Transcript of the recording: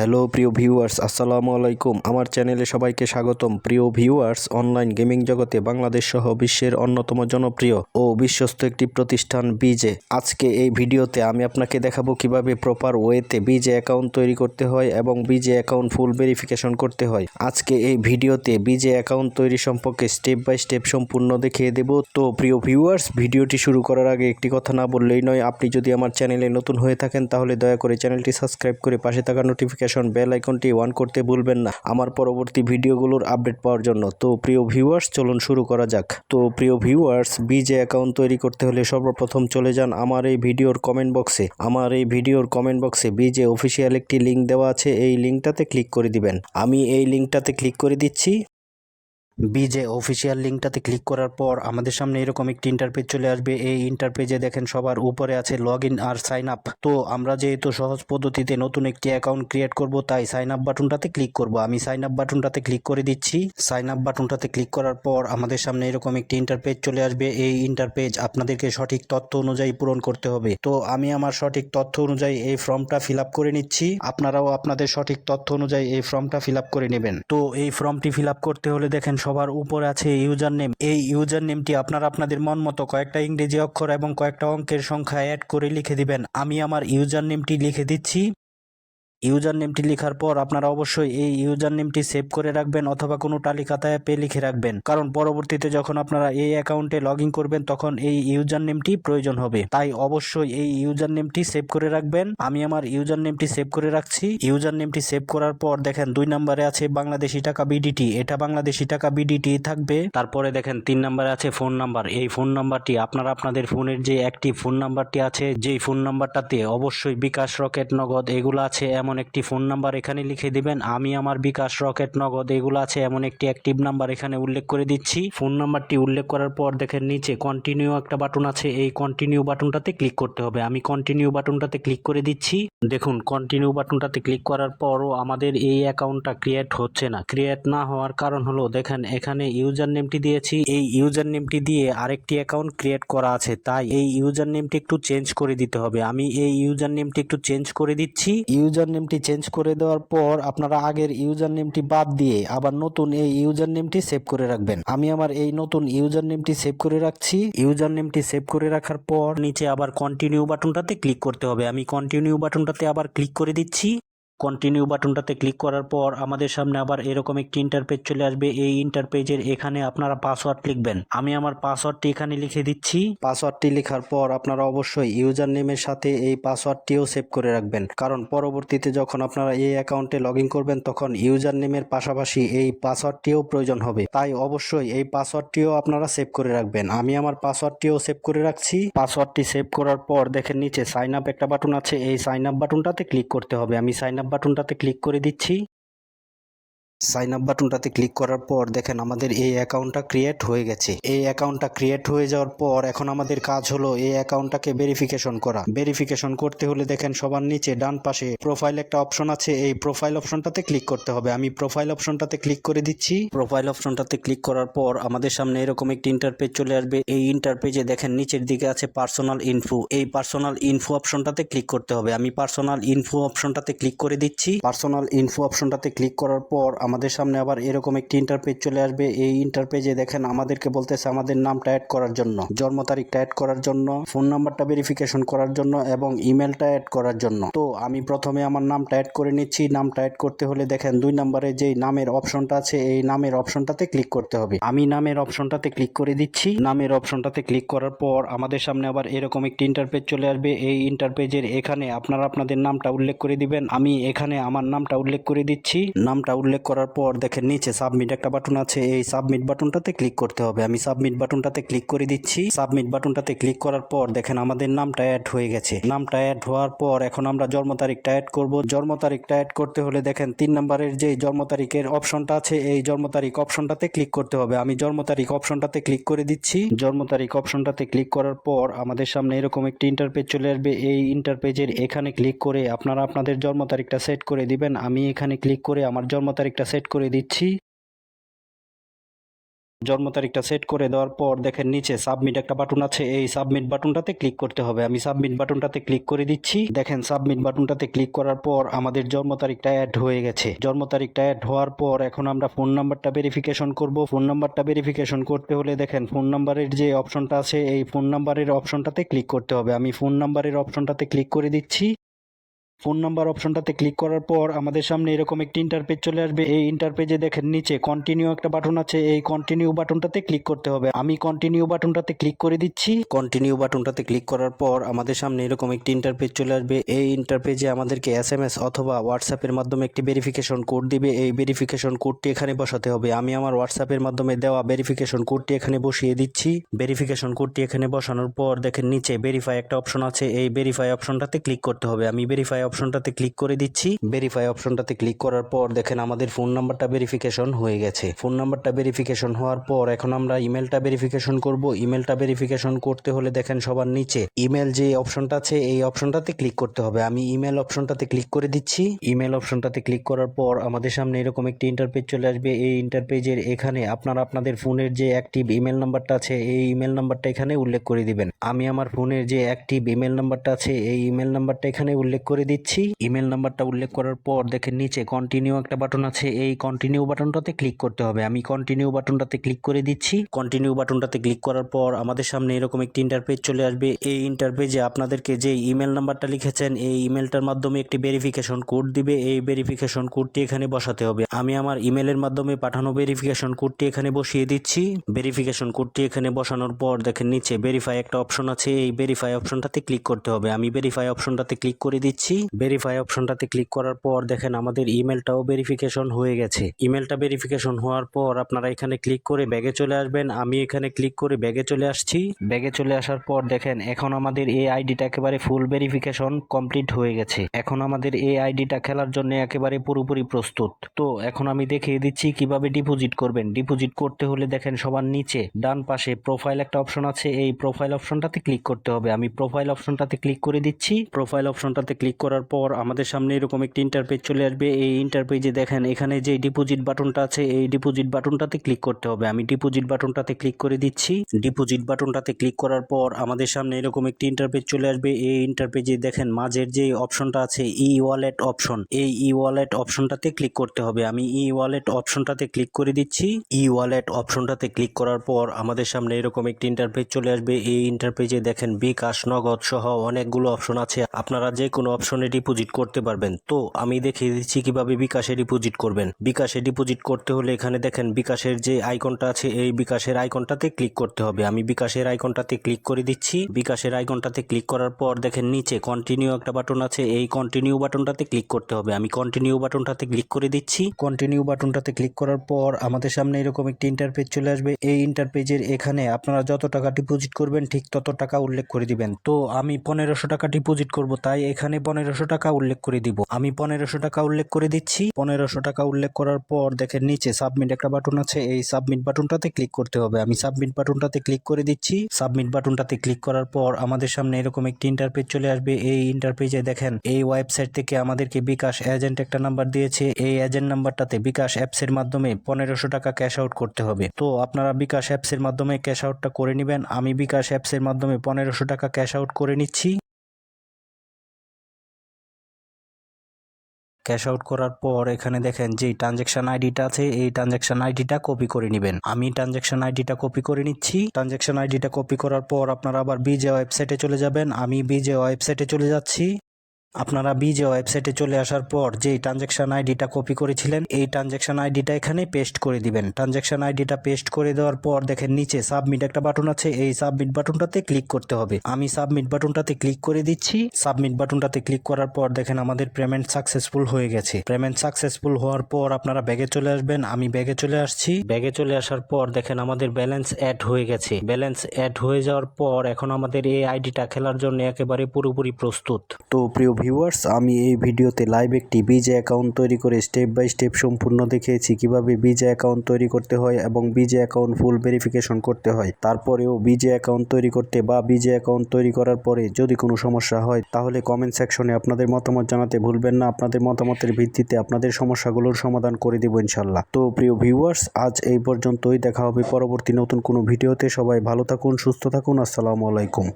Hello, প্রিয় viewers, আসসালামু আলাইকুম। আমার চ্যানেলে সবাইকে স্বাগতম। প্রিয় ভিউয়ার্স, অনলাইন গেমিং জগতে বাংলাদেশ সহ বিশ্বের অন্যতম জনপ্রিয় ও বিশ্বস্ত একটি প্রতিষ্ঠান বিজে। আজকে এই ভিডিওতে আমি আপনাকে দেখাবো কীভাবে প্রপার ওয়েতে বিজে অ্যাকাউন্ট তৈরি করতে হয় এবং বিজে অ্যাকাউন্ট ফুল ভেরিফিকেশন করতে হয়। আজকে এই ভিডিওতে বিজে অ্যাকাউন্ট তৈরি সম্পর্কে স্টেপ বাই স্টেপ সম্পূর্ণ দেখিয়ে দেব। তো প্রিয় ভিউয়ার্স, ভিডিওটি শুরু করার আগে একটি কথা না বললেই নয়, আপনি যদি আমার চ্যানেলে নতুন হয়ে থাকেন, তাহলে দয়া করে চ্যানেলটি সাবস্ক্রাইব করে পাশে থাকা নোটিফিকেশন বেল আইকনটি অন করতে ভুলবেন না। আমার পরবর্তী ভিডিওগুলোর আপডেট পাওয়ার জন্য। তো প্রিয় ভিউয়ার্স চলুন শুরু করা যাক। তো প্রিয় ভিউয়ার্স বিজে অ্যাকাউন্ট তৈরি করতে হলে সর্বপ্রথম চলে যান আমার এই ভিডিওর কমেন্ট বক্সে আমার এই ভিডিওর কমেন্ট বক্সে বিজে অফিসিয়াল একটি লিঙ্ক দেওয়া আছে। এই লিঙ্কটাতে ক্লিক করে দিবেন। আমি এই লিঙ্কটাতে ক্লিক করে দিচ্ছি। বিজে অফিসিয়াল লিঙ্কটাতে ক্লিক করার পর আমাদের সামনে এরকম একটি ইন্টারপেজ চলে আসবে। এই ইন্টারপেজে দেখেন সবার উপরে আছে লগ ইন আর সাইন আপ তো আমরা যেহেতু সহজ পদ্ধতিতে নতুন একটি অ্যাকাউন্ট ক্রিয়েট করব, তাই সাইন আপ বাটনটাতে ক্লিক করব। আমি সাইন আপ বাটনটাতে ক্লিক করে দিচ্ছি। সাইন আপ বাটনটাতে ক্লিক করার পর আমাদের সামনে এরকম একটি ইন্টারপেজ চলে আসবে। এই ইন্টারপেজ আপনাদেরকে সঠিক তথ্য অনুযায়ী পূরণ করতে হবে। তো আমি আমার সঠিক তথ্য অনুযায়ী এই ফর্মটা ফিল করে নিচ্ছি। আপনারাও আপনাদের সঠিক তথ্য অনুযায়ী এই ফর্মটা ফিল করে নেবেন। তো এই ফর্মটি ফিল করতে হলে দেখেন সবার উপরে আছে ইউজার নেম এই ইউজার নেমটি আপনারা আপনাদের মন মতো কয়েকটা ইংরেজি অক্ষর এবং কয়েকটা অঙ্কের সংখ্যা অ্যাড করে লিখে দিবেন। আমি আমার ইউজার নেমটি লিখে দিচ্ছি। ইউজার নেমটি লেখার পর আপনারা অবশ্যই এই ইউজার নেমটি সেভ করে রাখবেন অথবা কোনো তালিকাতে অ্যাপে লিখে রাখবেন। কারণ পরবর্তীতে যখন আপনারা এই অ্যাকাউন্টে লগ করবেন, তখন এই ইউজার নেমটি প্রয়োজন হবে। তাই অবশ্যই এই ইউজার নেমটি সেভ করে রাখবেন। আমি আমার ইউজার নেমটি সেভ করে রাখছি। ইউজার নেমটি সেভ করার পর দেখেন দুই নম্বরে আছে বাংলাদেশি টাকা বিডিটি। এটা বাংলাদেশি টাকা বিডিটি থাকবে। তারপরে দেখেন তিন নম্বরে আছে ফোন নাম্বার। এই ফোন নাম্বারটি আপনারা আপনাদের ফোনের যে একটি ফোন নাম্বারটি আছে, যেই ফোন নাম্বারটাতে অবশ্যই বিকাশ, রকেট, নগদ এগুলো আছে, এমন একটি ফোন নাম্বার এখানে লিখে দিবেন। আমি আমার বিকাশ রকেট নগদ এগুলো আছে, এমন একটি অ্যাক্টিভ নাম্বার এখানে উল্লেখ করে দিচ্ছি। ফোন নাম্বারটি উল্লেখ করার পর দেখেন নিচে কন্টিনিউ একটা বাটন আছে, এই কন্টিনিউ বাটনটাতে ক্লিক করতে হবে। আমি কন্টিনিউ বাটনটাতে ক্লিক করে দিচ্ছি। দেখুন কন্টিনিউ বাটনটাতে ক্লিক করার পরও আমাদের এই অ্যাকাউন্টটা ক্রিয়েট হচ্ছে না। ক্রিয়েট না হওয়ার কারণ হলো, দেখেন এখানে ইউজার নেমটি দিয়েছি। এই ইউজার নেমটি দিয়ে আরেকটি অ্যাকাউন্ট ক্রিয়েট করা আছে, তাই এই ইউজার নেমটি একটু চেঞ্জ করে দিতে হবে। আমি এই ইউজার নেমটি একটু চেঞ্জ করে দিচ্ছি। ইউজার নেমটি চেঞ্জ করে দেওয়ার পর আপনারা আগের ইউজার নেমটি বাদ দিয়ে আবার নতুন এই ইউজার নেমটি সেভ করে রাখবেন। আমি আমার এই নতুন ইউজার নেমটি সেভ করে রাখছি। ইউজার নেমটি সেভ করে রাখার পর নিচে আবার কন্টিনিউ বাটনটাতে ক্লিক করতে হবে। আমি কন্টিনিউ বাটনটাতে আবার ক্লিক করে দিচ্ছি। কন্টিনিউ বাটনটাতে ক্লিক করার পর আমাদের সামনে আবার এরকম একটি ইন্টারপেজ চলে আসবে। এই ইন্টারপেজের এখানে আপনারা পাসওয়ার্ড লিখবেন। আমি আমার পাসওয়ার্ডটি এখানে লিখে দিচ্ছি। পাসওয়ার্ডটি লেখার পর আপনারা অবশ্যই ইউজার নেমের সাথে এই পাসওয়ার্ডটিও সেভ করে রাখবেন। কারণ পরবর্তীতে যখন আপনারা এই অ্যাকাউন্টে লগ করবেন, তখন ইউজার নেমের পাশাপাশি এই পাসওয়ার্ডটিও প্রয়োজন হবে। তাই অবশ্যই এই পাসওয়ার্ডটিও আপনারা সেভ করে রাখবেন। আমি আমার পাসওয়ার্ডটিও সেভ করে রাখছি। পাসওয়ার্ডটি সেভ করার পর দেখেন নিচে সাইন আপ একটা বাটন আছে। এই সাইন আপ বাটনটাতে ক্লিক করতে হবে। আমি সাইন আপ বাটনটাতে ক্লিক করে দিচ্ছি। সাইন আপ বাটনটাতে ক্লিক করার পর দেখেন আমাদের এই অ্যাকাউন্টটা ক্রিয়েট হয়ে গেছে। এই অ্যাকাউন্টটা ক্রিয়েট হয়ে যাওয়ার পর এখন আমাদের কাজ হলো এই অ্যাকাউন্টটাকে ভেরিফিকেশন করা। ভেরিফিকেশন করতে হলে দেখেন সবার নিচে ডান পাশে প্রোফাইল একটা অপশন আছে। এই প্রোফাইল অপশনটাতে ক্লিক করতে হবে। আমি প্রোফাইল অপশনটাতে ক্লিক করে দিচ্ছি। প্রোফাইল অপশনটাতে ক্লিক করার পর আমাদের সামনে এরকম একটি ইন্টারপেজ চলে আসবে। এই ইন্টারপেজে দেখেন নিচের দিকে আছে পার্সোনাল ইনফো এই পার্সোনাল ইনফো অপশনটাতে ক্লিক করতে হবে। আমি পার্সোনাল ইনফো অপশনটাতে ক্লিক করে দিচ্ছি। পার্সোনাল ইনফো অপশনটাতে ক্লিক করার পর আমাদের সামনে আবার এরকম একটি ইন্টারপেজ চলে আসবে। এই ইন্টারপেজে দেখেন আমাদেরকে বলতেছে আমাদের নামটা অ্যাড করার জন্য, জন্ম তারিখটা অ্যাড করার জন্য ফোন নাম্বারটা ভেরিফিকেশন করার জন্য এবং ইমেলটা অ্যাড করার জন্য। তো আমি প্রথমে আমার নামটা অ্যাড করে নিচ্ছি। নামটা অ্যাড করতে হলে দেখেন দুই নম্বরে যেই নামের অপশনটা আছে, এই নামের অপশনটাতে ক্লিক করতে হবে। আমি নামের অপশনটাতে ক্লিক করে দিচ্ছি। নামের অপশনটাতে ক্লিক করার পর আমাদের সামনে আবার এরকম একটি ইন্টারপেজ চলে আসবে। এই ইন্টারপেজের এখানে আপনারা আপনাদের নামটা উল্লেখ করে দিবেন। আমি এখানে আমার নামটা উল্লেখ করে দিচ্ছি। নামটা উল্লেখ করার পর দেখেন নিচে সাবমিট একটা বাটন আছে, এই সাবমিট বাটনটাতে ক্লিক করতে হবে। আমি সাবমিট বাটনটাতে ক্লিক করে দিচ্ছি। সাবমিট বাটনটাতে ক্লিক করার পর দেখেন আমাদের নামটা অ্যাড হয়ে গেছে। নামটা অ্যাড হওয়ার পর এখন আমরা জন্ম তারিখটা অ্যাড করব। জন্ম তারিখটা অ্যাড করতে হলে দেখেন তিন নম্বরের যে জন্ম তারিখের অপশনটা আছে, এই জন্ম তারিখ অপশনটাতে ক্লিক করতে হবে। আমি জন্ম তারিখ অপশনটাতে ক্লিক করে দিচ্ছি। জন্ম তারিখ অপশনটাতে ক্লিক করার পর আমাদের সামনে এরকম একটি ইন্টারপেজ চলে আসবে। এই ইন্টারপেজের এখানে ক্লিক করে আপনারা আপনাদের জন্ম তারিখটা সেট করে দিবেন। আমি এখানে ক্লিক করে আমার জন্ম তারিখটা সেট করে দিচ্ছি। জন্ম তারিখটা সেট করে দেওয়ার পর দেখেন নিচে সাবমিট একটা বাটন আছে, এই সাবমিট বাটনটাতে ক্লিক করতে হবে। আমি সাবমিট বাটনটাতে ক্লিক করে দিচ্ছি। দেখেন সাবমিট বাটনটাতে ক্লিক করার পর আমাদের জন্ম তারিখটা অ্যাড হয়ে গেছে। জন্ম তারিখটা অ্যাড হওয়ার পর এখন আমরা ফোন নাম্বারটা ভেরিফিকেশন করব। ফোন নাম্বারটা ভেরিফিকেশন করতে হলে দেখেন ফোন নাম্বারের যে অপশনটা আছে, এই ফোন নাম্বারের অপশনটাতে ক্লিক করতে হবে। আমি ফোন নাম্বারের অপশনটাতে ক্লিক করে দিচ্ছি। ফোন নাম্বার অপশনটাতে ক্লিক করার পর আমাদের সামনে এরকম একটি ইন্টারপেজ চলে আসবে। এই ইন্টারপেজে দেখেন নিচে কন্টিনিউ একটা বাটন আছে। এই কন্টিনিউ বাটনটাতে ক্লিক করতে হবে। আমি কন্টিনিউ বাটনটাতে ক্লিক করে দিচ্ছি। কন্টিনিউ বাটনটাতে ক্লিক করার পর আমাদের সামনে এরকম একটি ইন্টারপেজ চলে আসবে। এই ইন্টারপেজে আমাদেরকে এস এম এস অথবা হোয়াটসঅ্যাপের মাধ্যমে একটি ভেরিফিকেশন কোড দিবে। এই ভেরিফিকেশন কোডটি এখানে বসাতে হবে। আমি আমার হোয়াটসঅ্যাপের মাধ্যমে দেওয়া ভেরিফিকেশন কোডটি এখানে বসিয়ে দিচ্ছি। ভেরিফিকেশন কোডটি এখানে বসানোর পর দেখেন নিচে ভেরিফাই একটা অপশন আছে। এই ভেরিফাই অপশনটাতে ক্লিক করতে হবে। আমি ভেরিফাই অপশনটাতে ক্লিক করে দিচ্ছি। ভেরিফাই অপশনটাতে ক্লিক করার পর দেখেন আমাদের ফোন নাম্বারটা ভেরিফিকেশন হয়ে গেছে। ফোন নাম্বারটা ভেরিফিকেশন হওয়ার পর এখন আমরা ইমেলটা ভেরিফিকেশন করব। ইমেলটা ভেরিফিকেশন করতে হলে দেখেন সবার নিচে ইমেল যে অপশনটা আছে, এই অপশনটাতে ক্লিক করতে হবে। আমি ইমেল অপশনটাতে ক্লিক করে দিচ্ছি। ইমেল অপশনটাতে ক্লিক করার পর আমাদের সামনে এরকম একটি ইন্টারপেজ চলে আসবে। এই ইন্টারপেজের এখানে আপনারা আপনাদের ফোনের যে অ্যাক্টিভ ইমেল নাম্বারটা আছে, এই ইমেল নাম্বারটা এখানে উল্লেখ করে দিবেন। আমি আমার ফোনের যে অ্যাক্টিভ ইমেল নাম্বারটা আছে, এই ইমেল নাম্বারটা এখানে উল্লেখ করে দিচ্ছি। ইমেল নাম্বারটা উল্লেখ করার পর দেখেন নিচে কন্টিনিউ একটা বাটন আছে। এই কন্টিনিউ বাটনটাতে ক্লিক করতে হবে। আমি কন্টিনিউ বাটনটাতে ক্লিক করে দিচ্ছি। কন্টিনিউ বাটনটাতে ক্লিক করার পর আমাদের সামনে এরকম একটি ইন্টারপেজ চলে আসবে। এই ইন্টারপেজে আপনাদেরকে যে ইমেল নাম্বারটা লিখেছেন, এই ইমেলটার মাধ্যমে একটি ভেরিফিকেশন কোড দিবে। এই ভেরিফিকেশন কোডটি এখানে বসাতে হবে। আমি আমার ইমেলের মাধ্যমে পাঠানো ভেরিফিকেশন কোডটি এখানে বসিয়ে দিচ্ছি। ভেরিফিকেশন কোডটি এখানে বসানোর পর দেখেন নিচে ভেরিফাই একটা অপশন আছে। এই ভেরিফাই অপশনটাতে ক্লিক করতে হবে। আমি ভেরিফাই অপশনটাতে ক্লিক করে দিচ্ছি। ভেরিফাই অপশনটাতে ক্লিক করার পর দেখেন আমাদের ইমেলটাও ভেরিফিকেশন হয়ে গেছে। ইমেলটা ভেরিফিকেশন হওয়ার পর আপনারা এখানে ক্লিক করে ব্যাগে চলে আসবেন। আমি এখানে ক্লিক করে ব্যাগে চলে আসছি। ব্যাগে চলে আসার পর দেখেন এখন আমাদের এই আইডিটা একেবারে ফুল ভেরিফিকেশন কমপ্লিট হয়ে গেছে। এখন আমাদের এই আইডিটা খেলার জন্য একেবারে পুরোপুরি প্রস্তুত। তো এখন আমি দেখিয়ে দিচ্ছি কীভাবে ডিপোজিট করবেন। ডিপোজিট করতে হলে দেখেন সবার নিচে ডান পাশে প্রোফাইল একটা অপশন আছে। এই প্রোফাইল অপশনটাতে ক্লিক করতে হবে। আমি প্রোফাইল অপশনটাতে ক্লিক করে দিচ্ছি। প্রোফাইল অপশনটাতে ক্লিক করার পর আমাদের সামনে এরকম একটি ইন্টারপেজ চলে আসবে। এই ইন্টারপেজে দেখেন, এখানে যে ডিপোজিট বাটনটা আছে, এই ডিপোজিট বাটনটাতে ক্লিক করতে হবে। আমি ডিপোজিট বাটনটাতে ক্লিক করে দিচ্ছি। ডিপোজিট বাটনটাতে ক্লিক করার পর আমাদের সামনে এরকম একটি ইন্টারপেজ চলে আসবে। এই ইন্টারপেজে দেখেন, মাঝের যে অপশনটা আছে ই ওয়ালেট অপশন এই ই ওয়ালেট অপশনটাতে ক্লিক করতে হবে। আমি ই ওয়ালেট অপশনটাতে ক্লিক করে দিচ্ছি। ই ওয়ালেট অপশনটাতে ক্লিক করার পর আমাদের সামনে এরকম একটি ইন্টারপেজ চলে আসবে। এই ইন্টারপেজে দেখেন, বিকাশ, নগদ সহ অনেকগুলো অপশন আছে। আপনারা যে কোনো অপশনে ডিপোজিট করতে পারবেন। তো আমি দেখিয়ে দিচ্ছি কীভাবে বিকাশে ডিপোজিট করবেন। বিকাশে ডিপোজিট করতে হলে এখানে দেখেন বিকাশের যে আইকনটা আছে, এই বিকাশের আইকনটাতে ক্লিক করতে হবে। আমি বিকাশের আইকনটাতে ক্লিক করে দিচ্ছি। বিকাশের আইকনটাতে ক্লিক করার পর দেখেন নিচে কন্টিনিউ একটা বাটন আছে, এই কন্টিনিউ বাটনটাতে ক্লিক করতে হবে। আমি কন্টিনিউ বাটনটাতে ক্লিক করে দিচ্ছি। কন্টিনিউ বাটনটাতে ক্লিক করার পর আমাদের সামনে এরকম একটি ইন্টারপেজ চলে আসবে। এই ইন্টারপেজের এখানে আপনারা যত টাকা ডিপোজিট করবেন, ঠিক তত টাকা উল্লেখ করে দিবেন। তো আমি পনেরোশো টাকা ডিপোজিট করব, তাই এখানে পনেরোশো টাকা উল্লেখ করে দিব। আমি পনেরোশো টাকা উল্লেখ করে দিচ্ছি। পনেরোশো টাকা উল্লেখ করার পর দেখেন নিচে সাবমিট একটা বাটন আছে। এই সাবমিট বাটনটাতে ক্লিক করতে হবে। আমি সাবমিট বাটনটাতে ক্লিক করে দিচ্ছি। সাবমিট বাটনটাতে ক্লিক করার পর আমাদের সামনে এরকম একটি ইন্টারপেজ চলে আসবে। এই ইন্টারপেজে দেখেন, এই ওয়েবসাইট থেকে আমাদেরকে বিকাশ এজেন্ট একটা নাম্বার দিয়েছে। এই এজেন্ট নাম্বারটাতে বিকাশ অ্যাপস এর মাধ্যমে পনেরোশো টাকা ক্যাশ আউট করতে হবে। তো আপনারা বিকাশ অ্যাপস এর মাধ্যমে ক্যাশ আউটটা করে নেবেন। আমি বিকাশ অ্যাপস এর মাধ্যমে পনেরোশো টাকা ক্যাশ আউট করে নিচ্ছি। ক্যাশ আউট করার পর এখানে দেখেন যে ট্রানজ্যাকশন আইডিটা আছে, এই ট্রানজ্যাকশন আইডিটা কপি করে নেবেন। আমি ট্রানজ্যাকশন আইডিটা কপি করে নিচ্ছি। ট্রানজ্যাকশন আইডিটা কপি করার পর আপনারা আবার বিজে ওয়েবসাইটে চলে যাবেন। আমি বিজে ওয়েবসাইটে চলে যাচ্ছি। আপনারা বিজে ওয়েবসাইটে চলে আসার পর যে ট্রানজ্যাকশন আইডিটা কপি করেছিলেন, এই ট্রানজ্যাকশন আইডিটা এখানে পেস্ট করে দিবেন। ট্রানজ্যাকশন আইডিটা পেস্ট করে দেওয়ার পর দেখেন নিচে সাবমিট একটা বাটন আছে, এই সাবমিট বাটনটাতে ক্লিক করতে হবে। আমি সাবমিট বাটনটাতে ক্লিক করে দিচ্ছি। সাবমিট বাটনটাতে ক্লিক করার পর দেখেন আমাদের পেমেন্ট সাকসেসফুল হয়ে গেছে। পেমেন্ট সাকসেসফুল হওয়ার পর আপনারা ব্যাগে চলে আসবেন। আমি ব্যাগে চলে আসছি। ব্যাগে চলে আসার পর দেখেন আমাদের ব্যালেন্স অ্যাড হয়ে গেছে। ব্যালেন্স অ্যাড হয়ে যাওয়ার পর এখন আমাদের এই আইডিটা খেলার জন্য একেবারে পুরোপুরি প্রস্তুত। তো প্রিয় ভিউয়ার্স আমি এই ভিডিওতে লাইভ একটি বিজে অ্যাকাউন্ট তৈরি করে স্টেপ বাই স্টেপ সম্পূর্ণ দেখিয়েছি কীভাবে বিজে অ্যাকাউন্ট তৈরি করতে হয় এবং বিজে অ্যাকাউন্ট ফুল ভেরিফিকেশন করতে হয়। তারপরেও বিজে অ্যাকাউন্ট তৈরি করতে বা বিজে অ্যাকাউন্ট তৈরি করার পরে যদি কোনো সমস্যা হয়, তাহলে কমেন্ট সেকশনে আপনাদের মতামত জানাতে ভুলবেন না। আপনাদের মতামতের ভিত্তিতে আপনাদের সমস্যাগুলোর সমাধান করে দেবো ইনশাল্লাহ তো প্রিয় ভিউয়ার্স আজ এই পর্যন্তই। দেখা হবে পরবর্তী নতুন কোনো ভিডিওতে। সবাই ভালো থাকুন, সুস্থ থাকুন। আসসালামু আলাইকুম।